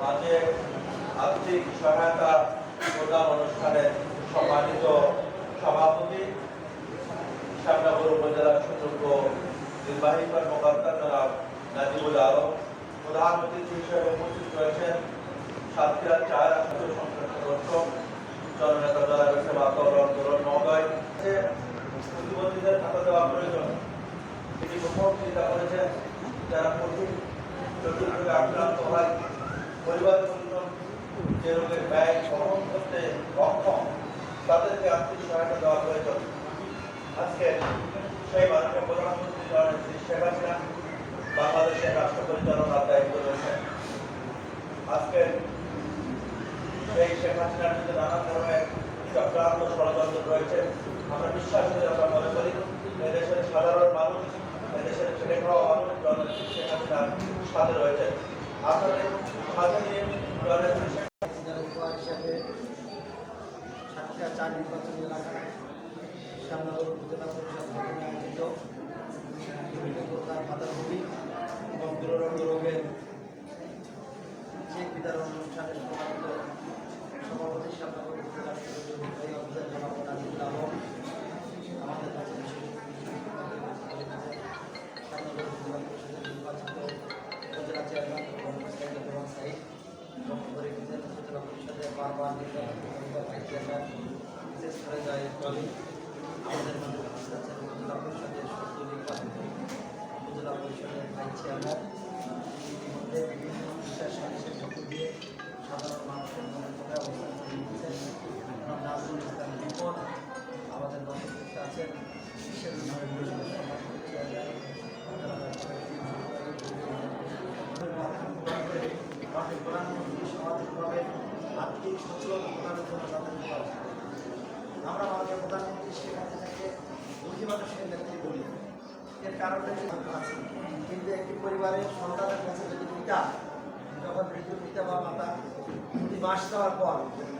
মাঝে আর্থিক সহায়তা প্রদান অনুষ্ঠানের সম্মানিত সভাপতি, শ্যামনগর উপজেলার সুযোগ্য নির্বাহী কর্মকর্তা জনাব নাজিবুল আলম, প্রধান অতিথি হিসেবে উপস্থিত রয়েছেন সাতক্ষীরা চার আসনের সংসদ সদস্য, জননেতা জনাব সেবা আন্দোলন মহোদয়, যে প্রতিবন্ধীদের খাতা দেওয়া প্রয়োজন, তিনি চিন্তা করেছেন, যারা কঠিন জটিল আক্রান্ত হয়। পরিবার পরিজন যে রোগের ব্যয় বহন করতে অক্ষম তাদেরকে আর্থিক সহায়তা দেওয়া প্রয়োজন। আজকে সেই মাননীয় প্রধানমন্ত্রী শেখ হাসিনা বাংলাদেশের রাষ্ট্র পরিচালনার দায়িত্ব রয়েছেন আজকে সেই শেখ হাসিনার মধ্যে নানা ধরনের চক্রান্ত ষড়যন্ত্র রয়েছে। আমরা বিশ্বাস করি, আমরা মনে করি, এদেশের সাধারণ মানুষ, এদেশের খাওয়া মানুষ শেখ হাসিনার সাথে রয়েছে। হিসাবে সাতক্ষীরা চার নির্বাচনী এলাকায় শ্যামনগর উপজেলা পরিষদ আয়োজিত বিভিন্ন প্রকার বাধাভূমি এবং দুররোগ রোগের ভাইস চেয়ারম্যান বিশেষ করে যায় দলি আমাদের মধ্যে পরিষদের উপজেলা পরিষদের ভাইস চেয়ারম্যান বিভিন্ন সালিসের মধ্য দিয়ে সাধারণ মানুষের মনে মনে অবস্থান করে আমাদের উপস্থিত আছেন মাননীয় প্রধানমন্ত্রী সমাজভাবে আর্থিক সচেতনতা প্রদানের জন্য তাদের করা। আমরা মাননীয় প্রধানমন্ত্রী শেখ হাসিনাকে দুঃখী মানুষের নেত্রী বলি। এর কারণে আছে কিন্তু একটি পরিবারের সন্তানের কাছে যদি পিতা যখন মৃত্যু পিতা বা মাতা প্রতি মাস দেওয়ার পর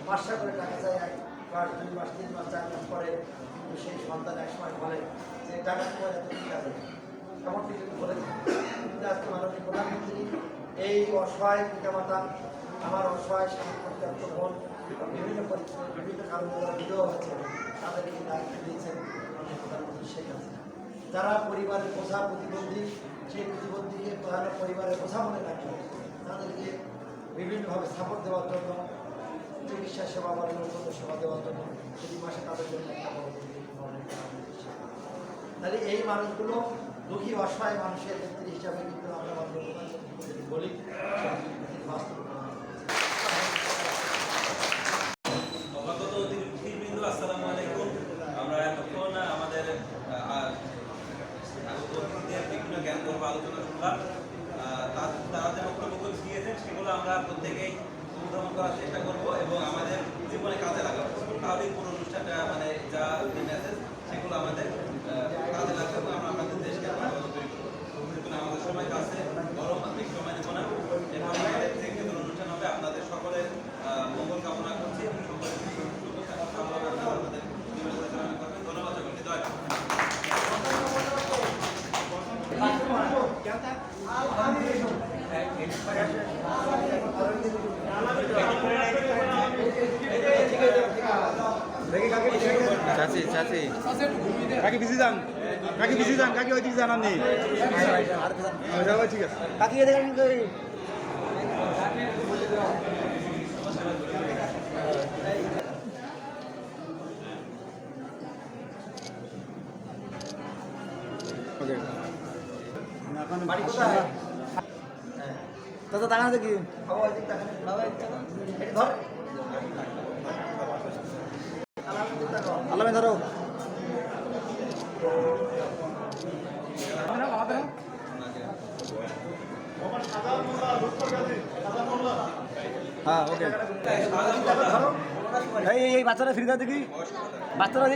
মাসটা করে টাকা চায়, এক মাস, দুই মাস, তিন মাস, চার মাস পরে কিন্তু সেই সন্তান এক সময় বলে যে, টাকা তোমার এত ঠিক আছে এমনটি কিন্তু বলে কিন্তু আজকে মাননীয় প্রধানমন্ত্রী এই অসহায় পিতামাতা আমার অসহায় স্বামী পরিত্যক্ত বোন বিভিন্ন বিভিন্ন কারণে যারা হচ্ছে, তাদেরকে দায়িত্ব দিয়েছেন প্রধানমন্ত্রী শেখ হাসিনা যারা পরিবারের বোঝা প্রতিবন্ধী, সেই প্রতিবন্ধীকে প্রধান পরিবারের বোঝা মনে রাখে তাদেরকে বিভিন্নভাবে সাপোর্ট দেওয়ার জন্য, চিকিৎসা সেবা বা উন্নত সেবা দেওয়ার জন্য প্রতি মাসে তাদের জন্য একটা বড়। তাহলে এই মানুষগুলো দুঃখী, অসহায় মানুষের নেত্রী হিসাবে কিন্তু আমরা বলি বাস্তব আমরা প্রত্যেকেই অনুধাবন করার চেষ্টা করব এবং আমাদের জীবনে কাজে লাগাবো। তাহলেই পুরো চাচি চাচি। কাকি বিজি যান। কাকি বিজি যান কাকি ওই দিকে যান আপনি। ঠিক আছে কাকি দেখেন ওকে চাচা টাকা দেখি এই ধর। হ্যাঁ ওকে। এই এই- বাচ্চারা ফিরে দেখি। বাচ্চারা